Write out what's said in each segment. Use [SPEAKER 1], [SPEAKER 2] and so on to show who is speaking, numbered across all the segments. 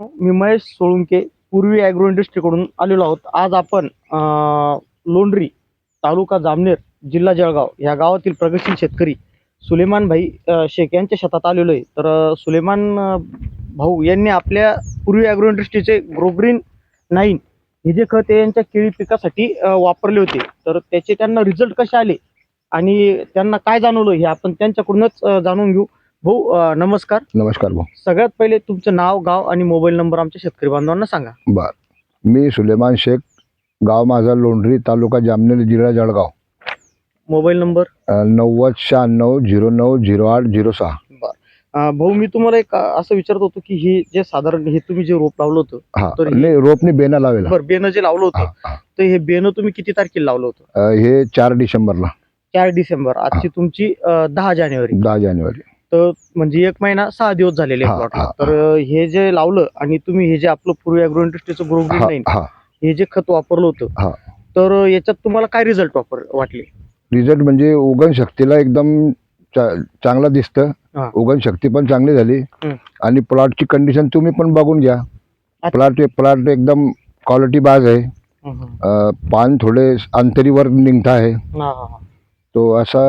[SPEAKER 1] मी महेश सोळुंके पूर्वी ॲग्रो इंडस्ट्रीकडून आलेलो आहोत. आज आपण लोंढरी तालुका जामनेर जिल्हा जळगाव या गावातील प्रगतशील शेतकरी सुलेमान भाई शेख यांच्या शेतात आलेलो आहे. तर सुलेमान भाऊ यांनी आपल्या पूर्वी ॲग्रो इंडस्ट्रीचे ग्रोग्रीन नाईन हे जे खत यांच्या केळी पिकासाठी वापरले होते. तर त्याचे त्यांना रिझल्ट कसे आले? आणि त्यांना काय जाणवलं हे आपण त्यांच्याकडूनच जाणून घेऊ. भाऊ नमस्कार.
[SPEAKER 2] नमस्कार भाऊ.
[SPEAKER 1] सगळ्यात पहिले तुमचं नाव गाव आणि मोबाईल नंबर आमच्या शेतकरी बांधवांना सांगा.
[SPEAKER 2] बर. मी सुलेमान शेख गाव माझा लोंढरी तालुका जामनेर जिल्हा जळगाव.
[SPEAKER 1] Mobile number?
[SPEAKER 2] नव्वद शहाण्णव झिरो नऊ झिरो आठ झिरो सहा.
[SPEAKER 1] अं, भाऊ मी तुम्हाला एक अं, असं विचारत होतो की हे जे साधारण हे तुम्ही जे रोप लावलं होतं
[SPEAKER 2] हा.
[SPEAKER 1] तर हे-
[SPEAKER 2] नाही रोपनी बेना लावेला.
[SPEAKER 1] बरं बेनं जे लावलं होतं
[SPEAKER 2] हा, हा.
[SPEAKER 1] तर हे बेनं तुम्ही किती तारखेला लावलं होतं?
[SPEAKER 2] अ, हे चार डिसेंबरला.
[SPEAKER 1] चार डिसेंबर. आजची तुमची अं, दहा जानेवारी.
[SPEAKER 2] दहा जानेवारी.
[SPEAKER 1] तर म्हणजे एक महिना सहा दिवस झालेले
[SPEAKER 2] हा,
[SPEAKER 1] प्लॉटला
[SPEAKER 2] हा,
[SPEAKER 1] तर हे जे लावलं आणि तुम्ही हे जे आपलं पूर्वी अॅग्रो इंडस्ट्रीचं ग्रो
[SPEAKER 2] हा
[SPEAKER 1] नाही
[SPEAKER 2] हा
[SPEAKER 1] हे जे खत वापरलं
[SPEAKER 2] हा.
[SPEAKER 1] होतं तर याच्यात तुम्हाला काय रिझल्ट वापर वाटले
[SPEAKER 2] रिझल्ट म्हणजे उगण शक्तीला एकदम चा- चांगला दिसतं
[SPEAKER 1] हा.
[SPEAKER 2] उगण शक्ती पण चांगली झाली. आणि प्लॉटची कंडिशन तुम्ही पण बघून घ्या. प्लॉट प्लॉट एकदम क्वालिटी बाज आहे
[SPEAKER 1] हं.
[SPEAKER 2] अ, पान थोडे अंतरीवर निघता आहे
[SPEAKER 1] हा, हा, हा.
[SPEAKER 2] तो असा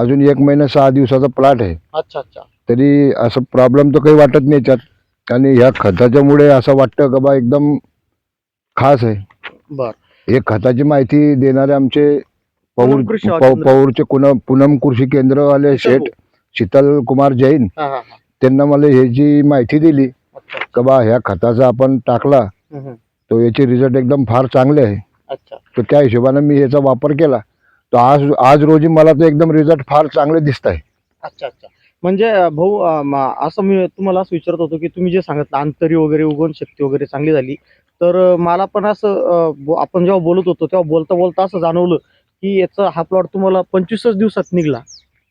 [SPEAKER 2] अजून एक महिना सहा दिवसाचा प्लॉट आहे.
[SPEAKER 1] अच्छा अच्छा.
[SPEAKER 2] तरी असं प्रॉब्लेम तर काही वाटत नाही याच्यात. आणि ह्या खताच्यामुळे असं वाटतं का बा एकदम खास आहे.
[SPEAKER 1] बर.
[SPEAKER 2] हे खताची माहिती देणारे आमचे पौर
[SPEAKER 1] पूनम कृषी
[SPEAKER 2] पौ-
[SPEAKER 1] केंद्र.
[SPEAKER 2] पौरचे कुण पूनम कृषी केंद्रवाले शेठ शीतल कुमार जैन.
[SPEAKER 1] हा हा हा.
[SPEAKER 2] त्यांना मला ह्याची माहिती दिली
[SPEAKER 1] अच्छा
[SPEAKER 2] का बा ह्या खताचा आपण टाकला. तो याचे रिझल्ट एकदम फार चांगले आहे.
[SPEAKER 1] अच्छा.
[SPEAKER 2] तर त्या हिशोबाने मी ह्याचा वापर केला. तर आज आज रोजी मला तर एकदम रिझल्ट फार चांगले दिसत आहे.
[SPEAKER 1] अच्छा अच्छा. म्हणजे भाऊ अं, असं मी तुम्हाला असं विचारत होतो की तुम्ही जे सांगितलं अंतरी वगैरे उगवण शक्ती वगैरे चांगली झाली. तर अं, मला पण असं अं, बो- आपण जेव्हा बोलत होतो तेव्हा बोलता बोलता असं जाणवलं की याचा हा प्लॉट तुम्हाला पंचवीसच दिवसात निघला.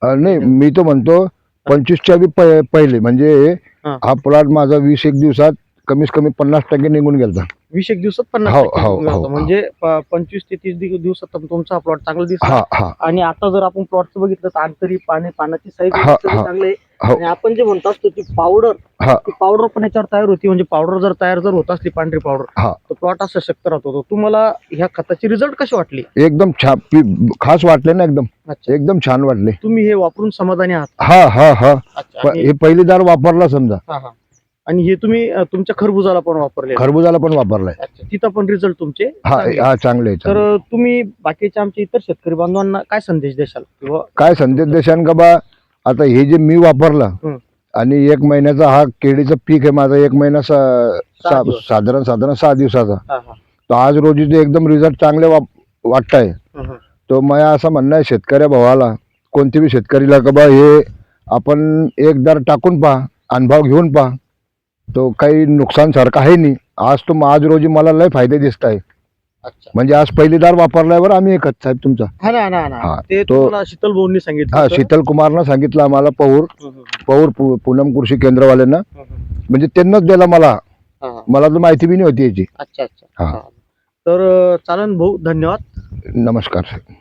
[SPEAKER 2] अ, नाही मी तो म्हणतो पंचवीसच्या बी पहिले. म्हणजे
[SPEAKER 1] हा.
[SPEAKER 2] हा प्लॉट माझा वीस एक दिवसात कमीत कमी पन्नास टक्के निघून गेला
[SPEAKER 1] वीस एक दिवसात पन्नास
[SPEAKER 2] हो,
[SPEAKER 1] टक्के
[SPEAKER 2] हो, हो.
[SPEAKER 1] म्हणजे प- पंचवीस ते तीस दिवसात तुमचा प्लॉट चांगला
[SPEAKER 2] हा हा.
[SPEAKER 1] आणि आता जर आपण प्लॉटचं बघितलं तर अंतरी पाणी पानाची साईज
[SPEAKER 2] हा, हा.
[SPEAKER 1] चांगले
[SPEAKER 2] हो.
[SPEAKER 1] आणि आपण जे म्हणतो असतो ती पावडर
[SPEAKER 2] हा.
[SPEAKER 1] ती पावडर पण याच्यावर तयार होती. म्हणजे पावडर जर तयार जर होत असली पांढरी पावडर
[SPEAKER 2] हा.
[SPEAKER 1] तर प्लॉट असं शक्त राहत होतो. तुम्हाला ह्या खताची रिझल्ट कशी वाटली?
[SPEAKER 2] एकदम छान. पी- खास वाटले ना एकदम.
[SPEAKER 1] अच्छा.
[SPEAKER 2] एकदम छान वाटले.
[SPEAKER 1] तुम्ही हे वापरून समाधानी आहात.
[SPEAKER 2] हा हा हा.
[SPEAKER 1] अच्छा
[SPEAKER 2] प-
[SPEAKER 1] आणि-
[SPEAKER 2] हे पहिलीदार वापरला समजा.
[SPEAKER 1] हा, हा. आणि हे तुम्ही अं, तुमच्या खरबुजाला पण वापरले
[SPEAKER 2] खरबुजाला पण वापरलाय
[SPEAKER 1] तिथं पण रिझल्ट तुमचे
[SPEAKER 2] हा
[SPEAKER 1] चांगले.
[SPEAKER 2] हा चांगले आहे,
[SPEAKER 1] तर
[SPEAKER 2] चांगले.
[SPEAKER 1] तुम्ही बाकीच्या आमच्या इतर शेतकरी बांधवांना काय संदेश देशाल किंवा
[SPEAKER 2] काय संदेश देशान का बा आता हे जे मी वापरलं. आणि एक महिन्याचा हा केळीचं पीक आहे माझा एक महिना सा-
[SPEAKER 1] सहा
[SPEAKER 2] सा-
[SPEAKER 1] दिवस.
[SPEAKER 2] साधारण साधारण सहा दिवसाचा
[SPEAKER 1] हा, हा.
[SPEAKER 2] तर आज रोजी ते एकदम रिझल्ट चांगले वाप वाटत आहे
[SPEAKER 1] हं, हं.
[SPEAKER 2] तो मला असं म्हणणं आहे शेतकऱ्या भावाला कोणते बी शेतकरीला का बा हे आपण एक दर टाकून पहा अनुभव घेऊन पहा तो काही नुकसान सारखं आहे नाही. आज तो आज रोजी मला लय फायदे दिसत आहे.
[SPEAKER 1] अच्छा.
[SPEAKER 2] म्हणजे आज पहिलीदार वापरल्यावर आम्ही एकच साहेब तुमचा.
[SPEAKER 1] हा ना ना ना.
[SPEAKER 2] हा,
[SPEAKER 1] ते
[SPEAKER 2] तो-
[SPEAKER 1] तुम्हाला शीतल भाऊंनी सांगितलं
[SPEAKER 2] हा
[SPEAKER 1] होतं.
[SPEAKER 2] शीतल कुमारनं सांगितलं आम्हाला पौर
[SPEAKER 1] हं, हं,
[SPEAKER 2] पौर पु- पूनम कृषी केंद्रवाल्यांना.
[SPEAKER 1] हं, हं.
[SPEAKER 2] म्हणजे त्यांनाच दिला मला.
[SPEAKER 1] हा, हा.
[SPEAKER 2] मला तर माहिती बी नाही होती याची.
[SPEAKER 1] अच्छा अच्छा.
[SPEAKER 2] हा.
[SPEAKER 1] हा. तर अं, चालन भाऊ धन्यवाद.
[SPEAKER 2] नमस्कार साहेब.